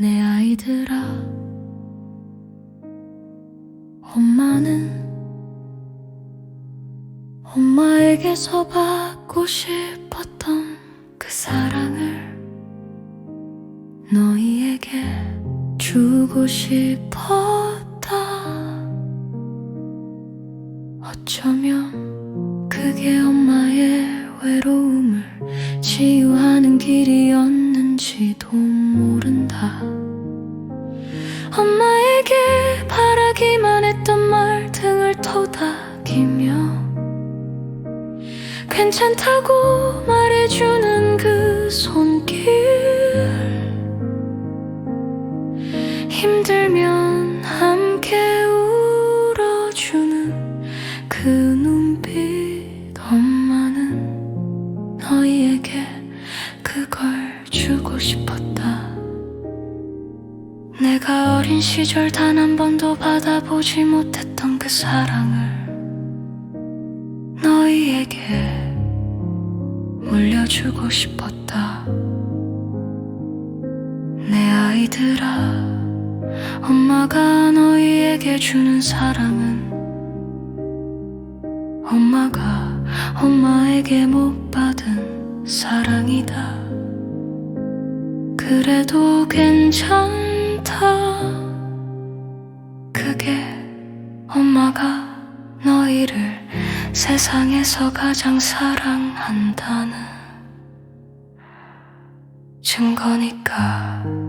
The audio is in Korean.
내 아이들아 엄마는 엄마에게서 받고 싶었던 그 사랑을 너희에게 주고 싶었다. 어쩌면 그게 엄마의 외로움을 치유하는 길이었는지도 모른다. 엄마에게 바라기만 했던 말 등을 토닥이며 괜찮다고 말해주는 그 손길 힘들면 함께 울어주는 그 눈빛 엄마는 너희에게 그걸 주고 싶었다 내가 어린 시절 단 한 번도 받아보지 못했던 그 사랑을 너희에게 물려주고 싶었다 내 아이들아 엄마가 너희에게 주는 사랑은 엄마가 엄마에게 못 받은 사랑이다. 그래도 괜찮 다. 그게 엄마가 너희를 세상에서 가장 사랑한다는 증거니까.